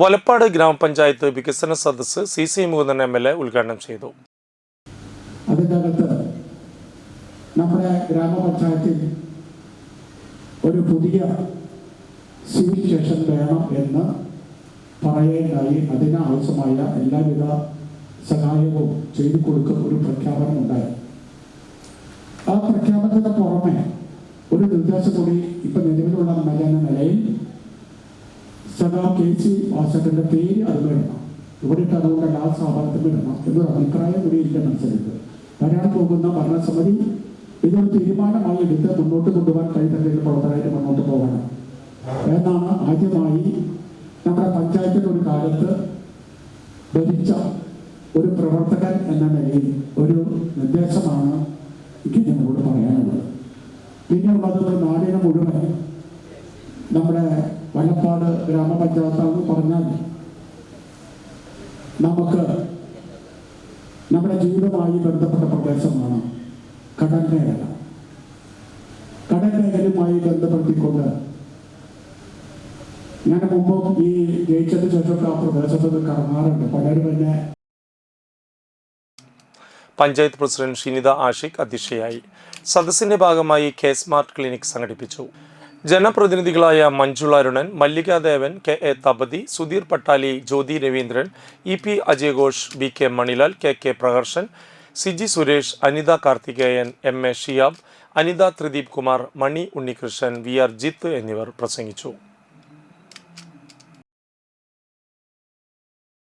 വലപ്പാട് ഗ്രാമപഞ്ചായത്ത് വികസന സദസ്സ് C C Mukundan M L A ഉദ്ഘാടനം ചെയ്തു. അതിന്റെ അകത്ത് നമ്മുടെ ഗ്രാമപഞ്ചായത്തിൽ ഒരു പുതിയ സിവിൽ സ്റ്റേഷൻ വേണം എന്ന് പറയേണ്ടായി അതിനാവശ്യമായ എല്ലാവിധ സഹായവും ചെയ്തു കൊടുക്കുന്ന ഒരു പ്രഖ്യാപനം ഉണ്ടായി. ആ പ്രഖ്യാപനത്തിന് പുറമെ ഒരു നിർദ്ദേശം കൂടി ഇപ്പൊ നിലവിലുള്ള എം എൽ എന്ന നിലയിൽ സദാ കെ സി വാസകന്റെ പേര് അത് വേണം ഇവിടെ ഇട്ട് അതുകൊണ്ട് എല്ലാ സ്ഥാപനത്തിലും ഇടണം എന്നൊരു അഭിപ്രായം കൂടി എനിക്ക് മനസ്സിലുണ്ട് വരാൻ പോകുന്ന ഭരണസമിതി ഇതൊരു തീരുമാനമായി എടുത്ത് മുന്നോട്ട് കൊണ്ടുപോകാൻ കഴിയുന്ന പ്രവർത്തനമായിട്ട് മുന്നോട്ട് പോകണം. എന്നാണ് ആദ്യമായി നമ്മുടെ പഞ്ചായത്തിൽ ഒരു കാലത്ത് ഭരിച്ച ഒരു പ്രവർത്തകൻ എന്ന നിലയിൽ ഒരു നിർദ്ദേശമാണ് എനിക്ക് നിങ്ങളോട് പറയാനുള്ളത്. പിന്നെയുള്ളത് നാടിനെ മുഴുവൻ നമ്മുടെ വലപ്പാട് ഗ്രാമപഞ്ചായത്താണെന്ന് പറഞ്ഞാൽ നമുക്ക് നമ്മുടെ ജീവിതമായി ബന്ധപ്പെട്ട പ്രദേശമാണ് കടൽമേഖല. കടൽമേഖലയുമായി കടൽ മേഖലയുമായി ബന്ധപ്പെടുത്തിക്കൊണ്ട് ഞാൻ മുമ്പ് ഈ ജയിച്ചതിന് ശേഷമൊക്കെ ആ പ്രദേശത്ത് കറങ്ങാറുണ്ട്. പലരും എന്നെ പഞ്ചായത്ത് പ്രസിഡന്റ് ഷിനിത ആഷിഖ് അധ്യക്ഷയായി. സദസ്സിന്റെ ഭാഗമായി കെ സ്മാർട്ട് ക്ലിനിക് സംഘടിപ്പിച്ചു. ജനപ്രതിനിധികളായ Manjula Arunan Mallikadevan K A Tapathi Sudheer Pattali Jyothi Raveendran E P അജയഘോഷ് B K Manilal K K Praharshan Siji Suresh Anitha Karthikeyan M A Shiyab Anitha Thrideep Kumar Mani Unnikrishnan V R Jith എന്നിവർ പ്രസംഗിച്ചു.